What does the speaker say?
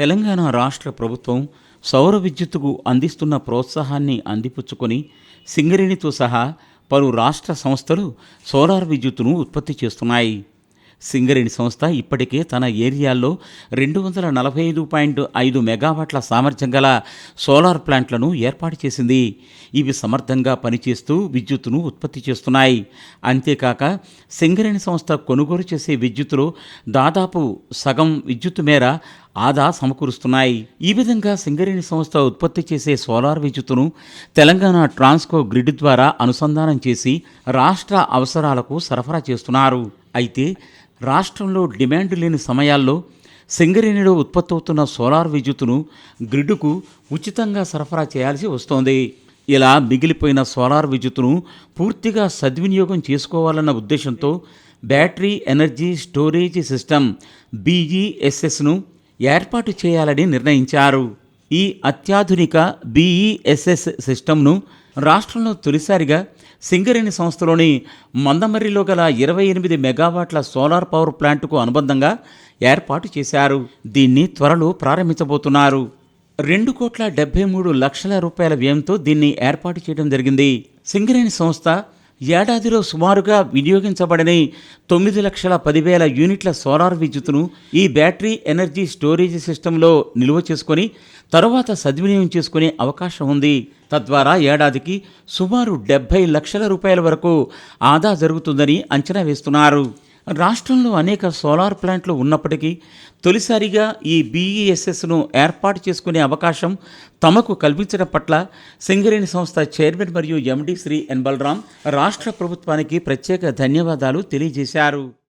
తెలంగాణ రాష్ట్ర ప్రభుత్వం సౌర విద్యుత్తుకు అందిస్తున్న ప్రోత్సాహాన్ని అందిపుచ్చుకొని సింగరేణితో సహా పలు రాష్ట్ర సంస్థలు సోలార్ విద్యుత్తును ఉత్పత్తి చేస్తున్నాయి. సింగరేణి సంస్థ ఇప్పటికే తన ఏరియాల్లో రెండు వందల నలభై ఐదు పాయింట్ ఐదు మెగావాట్ల సామర్థ్యం గల సోలార్ ప్లాంట్లను ఏర్పాటు చేసింది. ఇవి సమర్థంగా పనిచేస్తూ విద్యుత్తును ఉత్పత్తి చేస్తున్నాయి. అంతేకాక సింగరేణి సంస్థ కొనుగోలు చేసే విద్యుత్తులో దాదాపు సగం విద్యుత్తు మేర ఆదా సమకూరుస్తున్నాయి. ఈ విధంగా సింగరేణి సంస్థ ఉత్పత్తి చేసే సోలార్ విద్యుత్తును తెలంగాణ ట్రాన్స్కో గ్రిడ్ ద్వారా అనుసంధానం చేసి రాష్ట్ర అవసరాలకు సరఫరా చేస్తున్నారు. అయితే రాష్ట్రంలో డిమాండ్ లేని సమయాల్లో సింగరేణిలో ఉత్పత్తవుతున్న సోలార్ విద్యుత్తును గ్రిడ్కు ఉచితంగా సరఫరా చేయాల్సి వస్తోంది. ఇలా మిగిలిపోయిన సోలార్ విద్యుత్తును పూర్తిగా సద్వినియోగం చేసుకోవాలన్న ఉద్దేశంతో బ్యాటరీ ఎనర్జీ స్టోరేజ్ సిస్టమ్ బీఈఎస్ఎస్ను ఏర్పాటు చేయాలని నిర్ణయించారు. ఈ అత్యాధునిక బీఈఎస్ఎస్ సిస్టమ్ను రాష్ట్రంలో తొలిసారిగా సింగరేణి సంస్థలోని మందమర్రిలో గల ఇరవై ఎనిమిది మెగావాట్ల సోలార్ పవర్ ప్లాంట్కు అనుబంధంగా ఏర్పాటు చేశారు. దీన్ని త్వరలో ప్రారంభించబోతున్నారు. రెండు కోట్ల డెబ్బై మూడు లక్షల రూపాయల వ్యయంతో దీన్ని ఏర్పాటు చేయడం జరిగింది. సింగరేణి సంస్థ ఏడాదిలో సుమారుగా వినియోగించబడని తొమ్మిది లక్షల పదివేల యూనిట్ల సోలార్ విద్యుత్తును ఈ బ్యాటరీ ఎనర్జీ స్టోరేజ్ సిస్టంలో నిల్వ చేసుకొని తరువాత సద్వినియోగం చేసుకునే అవకాశం ఉంది. తద్వారా ఏడాదికి సుమారు డెబ్బై లక్షల రూపాయల వరకు ఆదా జరుగుతుందని అంచనా వేస్తున్నారు. రాష్ట్రంలో అనేక సోలార్ ప్లాంట్లు ఉన్నప్పటికీ తొలిసారిగా ఈ బీఈఎస్ఎస్ను ఏర్పాటు చేసుకునే అవకాశం తమకు కల్పించడం పట్ల సింగరేణి సంస్థ చైర్మన్ మరియు ఎండి శ్రీ ఎన్ బలరాం రాష్ట్ర ప్రభుత్వానికి ప్రత్యేక ధన్యవాదాలు తెలియజేశారు.